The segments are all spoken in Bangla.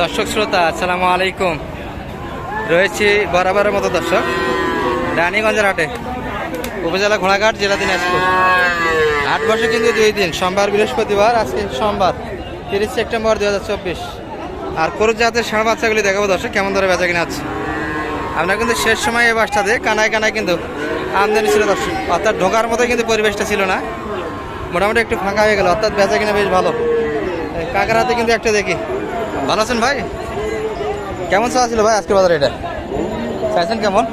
দর্শক শ্রোতা, আসসালামু আলাইকুম। রয়েছি বরাবরের মতো দর্শক, রানীগঞ্জের হাটে, উপজেলা ঘোড়াঘাট, জেলা দিন দিনাজপুর। আট বছর কিন্তু দুই দিন, সোমবার, বৃহস্পতিবার, আজকে সোমবার, তিরিশ সেপ্টেম্বর দু আর করুক জাতের ষাঁড় বাচ্চাগুলি দেখাবো দর্শক, কেমন ধরে বেচা কিনা আছে আমরা কিন্তু শেষ সময় এই বাসটাতে কানায় কানায় কিন্তু আমদানি ছিল দর্শক। অর্থাৎ ঢোকার মতো কিন্তু পরিবেশটা ছিল না। মোটামুটি একটু ফাঁকা হয়ে গেল, অর্থাৎ বেচা কিনা বেশ ভালো। কাকার হাতে কিন্তু একটা দেখি। ভালো আছেন ভাই? কেমন চা ছিল ভাই আজকে বাজারে এটা? চাইছেন কেমন?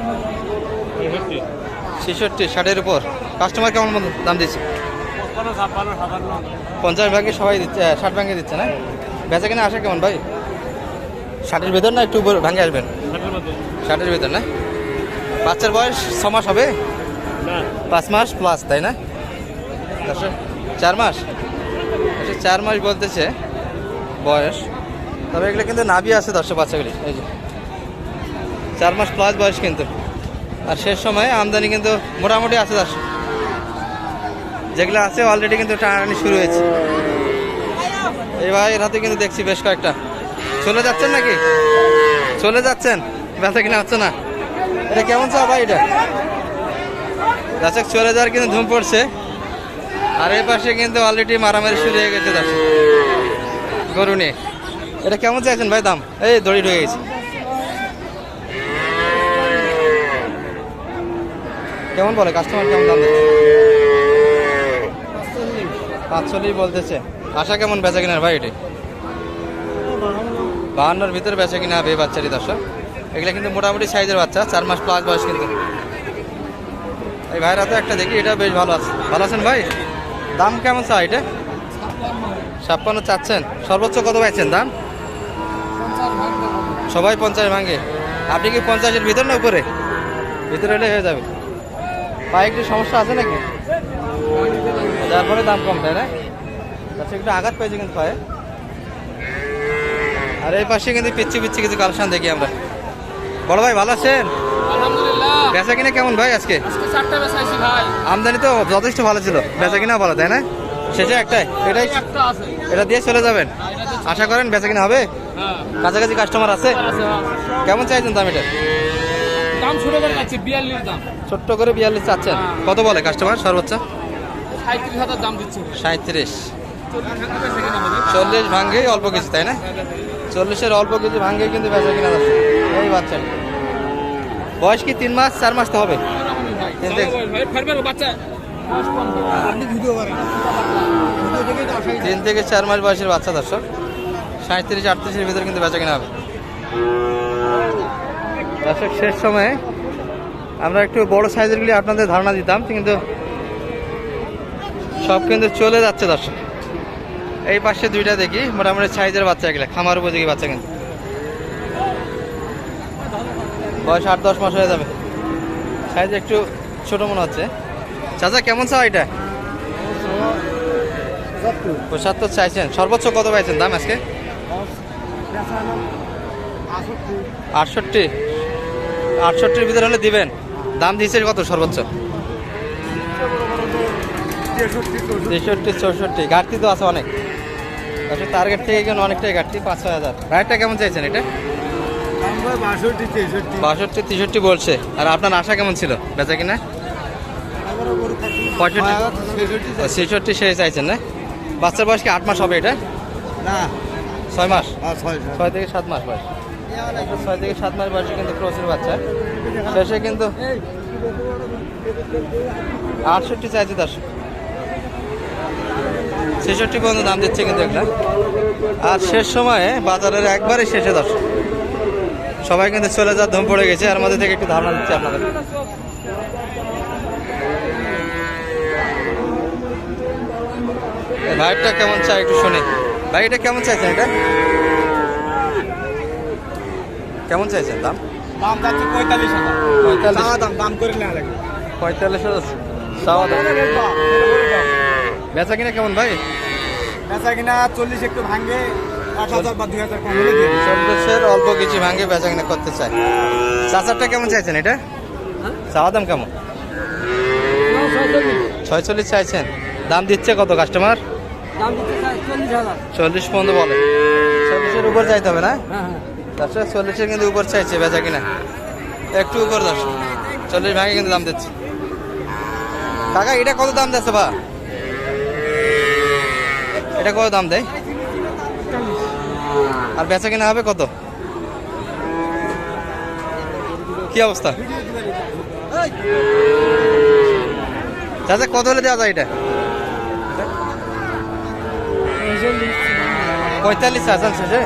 ছেষট্টি। ষাটের উপর। কাস্টমার কেমন দাম দিচ্ছে? পঞ্চাশ ভাগে সবাই দিচ্ছে ষাট ভাঙে দিচ্ছে না? বেচা কিনা আসে কেমন ভাই? ষাটের ভেতর না একটু উপর ভাঙে আসবেন? ষাটের ভেতর না? বাচ্চার বয়স ছ মাস হবে? পাঁচ মাস প্লাস তাই না? চার মাস? আচ্ছা চার মাস বলতেছে বয়স। তবে এগুলো কিন্তু নাভি আছে দর্শক বাচ্চাগুলি। এই যে। চার মাস প্লাস বয়স কিন্তু। আর শেষ সময় আমদানি কিন্তু মোটামুটি আছে দর্শক। যেগুলো আছে অলরেডি কিন্তু টানাটানি শুরু হয়েছে। এই এর হাতে কিন্তু দেখছি বেশ কয়েকটা। চলে যাচ্ছেন নাকি? চলে যাচ্ছেন? ব্যথা কিনা হচ্ছে না? এটা কেমন চা ভাই এটা? দর্শক, চলে যাওয়ার কিন্তু ধুম পড়ছে। আর এই পাশে কিন্তু অলরেডি মারামারি শুরু হয়ে গেছে দর্শক। গরু নিয়ে। এটা কেমন চাইছেন ভাই দাম? এই দড়ি ঢুকে গেছে। কেমন বলে? কাস্টমার কেমন দাম দিচ্ছে? বলতেছে। আশা কেমন বেচা কিনার ভাই এটি? বাহান্নর ভিতরে বেচা কিনা হবে বাচ্চারই দর্শক। এগুলো কিন্তু মোটামুটি সাইজের বাচ্চা, চার মাস প্লাস বয়স কিন্তু এই ভাইয়ের হাতে একটা দেখি, এটা বেশ ভালো আছে। ভালো আছেন ভাই? দাম কেমন চা এটা? ছাপ্পান্ন চাচ্ছেন। সর্বোচ্চ কত পাইছেন দাম? সবাই পঞ্চাশ ভাঙে। আপনি কি পঞ্চাশের ভিতর না উপরে? ভিতরে হলে হয়ে যাবে। পায়ে একটু সমস্যা আছে নাকি? যার ফলে দাম কম তাই না? আচ্ছা একটু আঘাত পেয়েছে কিন্তু পায়ে আর এই পাশে কিন্তু পিচ্ছি পিচ্ছি কিছু কালেকশন দেখি আমরা। বড় ভাই ভালো আছেন? বেচা কিনা কেমন ভাই আজকে? আমদানি তো যথেষ্ট ভালো ছিল। বেচা কিনা ভালো তাই না? শেষে একটাই। এটাই এটা দিয়ে চলে যাবেন। আশা করেন বেচা কিনা হবে? হ্যাঁ কাছাকাছি কাস্টমার আছে। কেমন চাইছেন দাম এটা? দাম ছোট করে যাচ্ছে বিয়াল্লিশ দাম। ছোট্ট করে বিয়াল্লিশ চাচ্ছেন? কত বলে কাস্টমার সর্বোচ্চ? সাঁত্রিশ হাজার দাম দিচ্ছে। সাঁত্রিশ চল্লিশ ভাঙ্গেই অল্প কিছু তাই না? চল্লিশের অল্প কিছু ভাঙ্গে কিন্তু বেচা কিনা যাচ্ছে। এই বাচ্চা। বয়স কি তিন মাস চার মাস তো হবে? তিন থেকে চার মাস বয়সের বাচ্চা দর্শক। সাঁত্রিশ আটত্রিশের ভিতরে কিন্তু বেচা কিনা হবে। দর্শক, শেষ সময়ে আমরা একটু বড় সাইজেরগুলি আপনাদের ধারণা দিতাম, কিন্তু সব কিন্তু চলে যাচ্ছে দর্শক। এই পাশে দুইটা দেখি, মোটামুটি সাইজের বাচ্চা এগুলো, খামার উপযোগী বাচ্চা কিন্তু। বয়স আট, দশ মাস হয়ে যাবে। সাইজ একটু ছোট মনে হচ্ছে। চাচা, কেমন চা এটা? পঁচাত্তর চাইছেন। সর্বোচ্চ কত পাইছেন দাম আজকে? আটষট্টি। আটষট্টির ভিতরে হলে দিবেন। দাম দিয়েছে কত সর্বোচ্চ? তেষট্টি, চৌষট্টি। ঘাটতি তো আছে অনেক। আসলে টার্গেট থেকে কিন্তু অনেকটাই ঘাটতি, পাঁচ, ছয় হাজার। রাইটটা কেমন চাইছেন এটা? বাষট্টি, তেষট্টি বলছে। আর আপনার আশা কেমন ছিল? বেচা কিনা? পঁয়ষট্টি। ছেষট্টি সে চাইছেন না? বাচ্চার বয়স কি আট মাস হবে এটা? ছয় মাস? ছয় থেকে সাত মাস বয়স। ছয় থেকে সাত মাস বয়সে কিন্তু ক্রসের বাচ্চা। শেষে কিন্তু আটষট্টি চাইছে দশ। ছেষট্টি পর্যন্ত দাম দিচ্ছে কিন্তু একটা। আর শেষ সময়ে বাজারের একবারে শেষে দশ। সবাই কিন্তু চলে যাওয়ার ধুম পড়ে গেছে আর মধ্যে থেকে একটু ধারণা দিচ্ছি আপনাদের। ভাইটা কেমন চাই একটু শুনি। ভাই এটা কেমন চাইছেন এটা? কেমন চাইছেন দাম? দাম যাচ্ছে পঁয়তাল্লিশ হাজার। পঁয়তাল্লিশ। দাম দাম করে নেওয়া লাগবে। পঁয়তাল্লিশ চাওয়া দাম। বেচা কিনা কেমন ভাই? বেচা কিনা চল্লিশ একটু ভাঙে হাজার হাজার। চল্লিশের অল্প কিছু ভাঙে বেচা কিনা করতে চাই চাচারটা কেমন চাইছেন এটা? চাওয়া দাম কেমন? ছয়চল্লিশ। চাইছেন। দাম দিচ্ছে কত কাস্টমার চল্লিশ পর্যন্ত বলে। চল্লিশের উপর চাইতে হবে না? হ্যাঁ হ্যাঁ। দর্শক চল্লিশের কিন্তু উপর চাইছে বেচা কিনা। একটু উপর দর্শক। চল্লিশ ভাগে কিন্তু দাম দিচ্ছে। কাকা এটা কত দাম দিচ্ছে বা? এটা কত দাম দেয়? আর বেচা কিনা হবে কত? কি অবস্থা? চাচা কত হলে দেওয়া যায় এটা? পঁয়তাল্লিশ চাচ্ছেন শেষে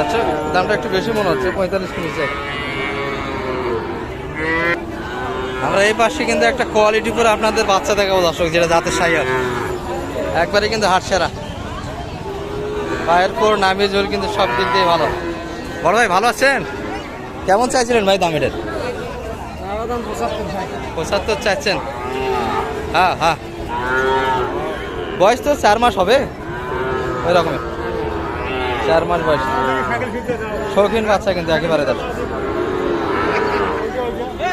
আচ্ছা দামটা একটু বেশি মনে হচ্ছে পঁয়তাল্লিশ নিচে আমরা এই পাশে কিন্তু একটা কোয়ালিটি করে আপনাদের বাচ্চা দেখাবো দর্শক যেটা জাতের সাইয়ার একবারে কিন্তু হাট সেরা। পায়ের পর নামিয়ে জোর কিন্তু সব দিক দিয়ে ভালো। বড় ভাই ভালো আছেন? কেমন চাইছিলেন ভাই দাম এটার? পঁচাত্তর চাইছেন? হ্যাঁ হ্যাঁ। বয়স তো চার মাস হবে। ওই রকমের চার মাস বয়স। শৌখিন বাচ্চা কিন্তু একেবারে তার।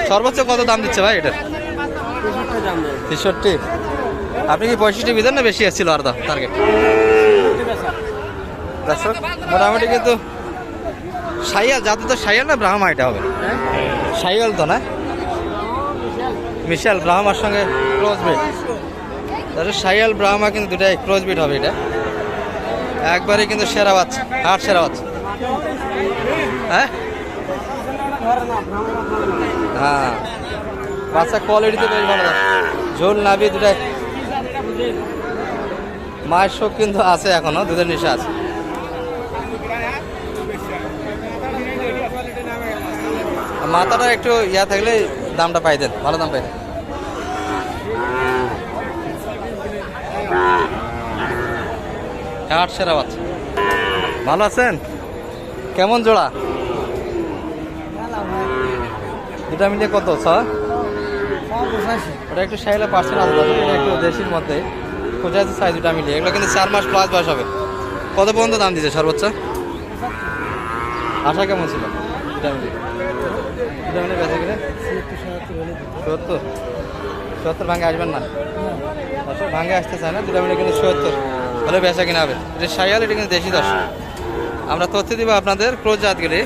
সর্বোচ্চ কত দাম দিচ্ছে ভাই এটার তেষট্টি। আপনি কি পঁয়ষট্টি ভিতর না বেশি আসছিল আর দাম টার্গেট মোটামুটি কিন্তু সাইয়াল যাতে তো সাইয়াল না, ব্রাহ্মা এটা হবে। সাইয়াল তো না? মিশাল, ব্রাহ্মার সঙ্গে ক্লোজ বিট তাহলে সাইয়াল ব্রাহ্মা কিন্তু দুটাই ক্লোজ বিট হবে এটা। একবারে কিন্তু সেরা বাচ্চা আট সেরা বাচ্চা। হ্যাঁ? হ্যাঁ। বাচ্চা কোয়ালিটি তো বেশ ভালো। ঝোল নাবি দুটাই মায়ের শোক কিন্তু আছে এখনও, দুধের নেশা আছে। মাথাটা একটু ইয়া থাকলে দামটা পাই পাইতেন ভালো দাম পাইতেন আট সেরা বাচ্চা। ভালো আছেন? কেমন জোড়া? দুটা মিলিয়ে কত ছ ওটা একটু সাইলে পার্সেন্ট আছে এটা একটু দেশির মধ্যে। খোঁজা আছে সাইজ দুটা মিলিয়ে এগুলো কিন্তু চার মাস প্লাস বয়স হবে। কত পর্যন্ত দাম দিচ্ছে সর্বোচ্চ? আশা কেমন ছিল? দুটা মিলিয়ে বেঁচে গেলে সত্তর। সত্তর ভাঙে আসবেন না? ভাঙে আসতে চায় না দুটা কিন্তু সত্তর। হলে বেচা কিনা হবে। এটা সাইয়াল এটা কিন্তু দেশি দশ। আমরা তথ্য দিব আপনাদের ক্লোজ জাতগুলি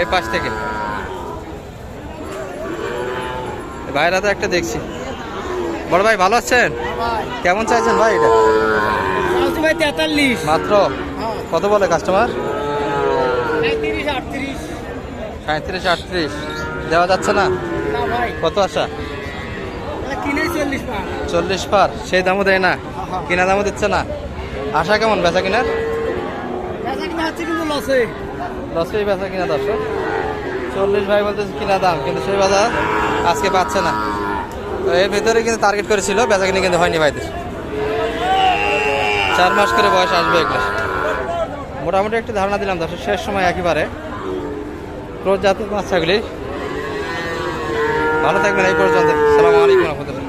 এই পাশ থেকে। ভাইরা তো একটা দেখছি। বড় ভাই ভালো আছেন? কেমন চাইছেন ভাই এটা? মাত্র। কত বলে কাস্টমার সাঁত্রিশ আটত্রিশ। দেওয়া যাচ্ছে না? কত আশা? কিনে চল্লিশ পার। সেই দামও দেয় না? কিনা দামও দিচ্ছে না? আশা কেমন? বেচা কিনার? কিনা কিন্তু লসে। দশই বেচা কিনা দর্শক। চল্লিশ ভাই বলতেছে কিনা দাম কিন্তু সেই বাজার আজকে পাচ্ছে না। তো এর ভিতরে কিন্তু টার্গেট করেছিল বেচা কিনে কিন্তু হয়নি ভাইদের। চার মাস করে বয়স আসবে এগুলো। মোটামুটি একটু ধারণা দিলাম দর্শক শেষ সময় একেবারে। ক্রোজ জাতের বাচ্চাগুলি। ভালো থাকবেন এই পর্যন্ত। সালাম আলাইকুম রহমতুল্লাহ।